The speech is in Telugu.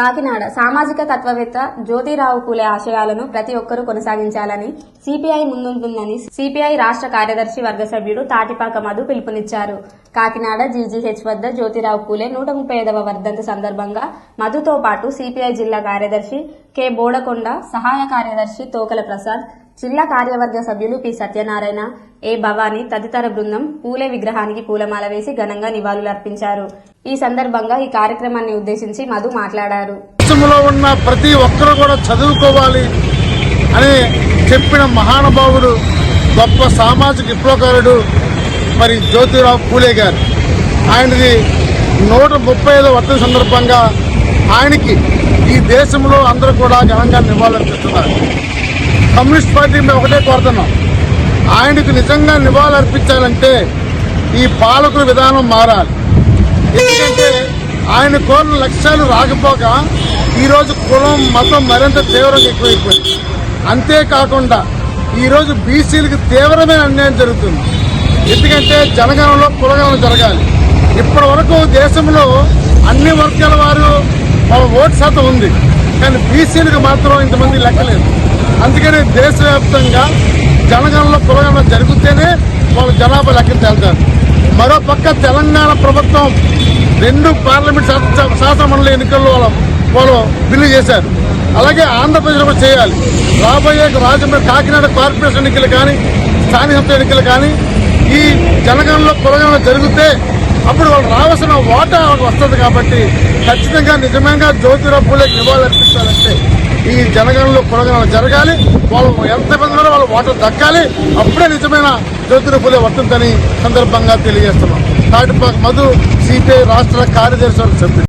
కాకినాడ సామాజిక తత్వవేత్త జ్యోతిరావు పూలే ఆశయాలను ప్రతి ఒక్కరూ కొనసాగించాలని సిపిఐ ముందుంటుందని సిపిఐ రాష్ట్ర కార్యదర్శి వర్గ సభ్యుడు తాటిపాక మధు పిలుపునిచ్చారు. కాకినాడ జీజీహెచ్ వద్ద జ్యోతిరావు పూలే నూట ముప్పై ఐదవ వర్ధంతి సందర్భంగా మధుతో పాటు సిపిఐ జిల్లా కార్యదర్శి కె బోడకొండ సహాయ కార్యదర్శి తోకల ప్రసాద్ జిల్లా కార్యవర్గ సభ్యులు పి. సత్యనారాయణ ఏ. భవానీ తదితర బృందం పూలే విగ్రహానికి పూలమాల వేసి ఘనంగా నివాళులర్పించారు. ఈ సందర్భంగా ఈ కార్యక్రమాన్ని ఉద్దేశించి మధు మాట్లాడారు. దేశంలో ఉన్న ప్రతి ఒక్కరు కూడా చదువుకోవాలి అని చెప్పిన మహానుభావుడు గొప్ప సామాజిక విప్లవకారుడు మరి జ్యోతిరావు పూలే గారు. ఆయనది నూట ముప్పై ఐదో వర్షం సందర్భంగా ఆయనకి ఈ దేశంలో అందరూ కూడా ఘనంగా నివాళులర్పిస్తున్నారు. కమ్యూనిస్ట్ పార్టీ మేము ఒకటే కోరుతున్నాం. ఆయనకు నిజంగా నివాళులర్పించాలంటే ఈ పాలకుల విధానం మారాలి. ఎందుకంటే ఆయన కోరిన లక్ష్యాలు రాకపోగా ఈరోజు కులం మతం మరింత తీవ్రంగా ఎక్కువైపోయింది. అంతేకాకుండా ఈరోజు బీసీలకు తీవ్రమైన అన్యాయం జరుగుతుంది. ఎందుకంటే జనగణంలో కులగణన జరగాలి. ఇప్పటి వరకు దేశంలో అన్ని వర్గాల వారు వాళ్ళ ఓటు శాతం ఉంది. కానీ బీసీలకు మాత్రం ఇంతమంది లెక్కలేదు. అందుకని దేశవ్యాప్తంగా జనగణంలో కులగణన జరిగితేనే వాళ్ళ జనాభా లెక్కలు తేలుతారు. మరో పక్క తెలంగాణ ప్రభుత్వం రెండు పార్లమెంట్ శాసనమండలి ఎన్నికల్లో వాళ్ళు బిల్లు చేశారు. అలాగే ఆంధ్రప్రదేశ్ కూడా చేయాలి. రాబోయే రాజమండ్రి కాకినాడ కార్పొరేషన్ ఎన్నికలు కానీ స్థానిక సంస్థ ఎన్నికలు కానీ ఈ జనగణలో కులగణన జరిగితే అప్పుడు వాళ్ళు రావాల్సిన వాటా వాళ్ళకి వస్తుంది కాబట్టి ఖచ్చితంగా నిజంగా జ్యోతిరావు పూలేకి నివాళులర్పించాలంటే ఈ జనగణలో కులగణన జరగాలి. వాళ్ళు ఎంత మంది వాళ్ళ ఓటర్ దక్కాలి. అప్పుడే నిజమైన జ్యోతిరావు పూలే వస్తుందని సందర్భంగా తెలియజేస్తున్నాం. తాటిపాక మధు సిపిఐ రాష్ట్ర కార్యదర్శి చెప్పింది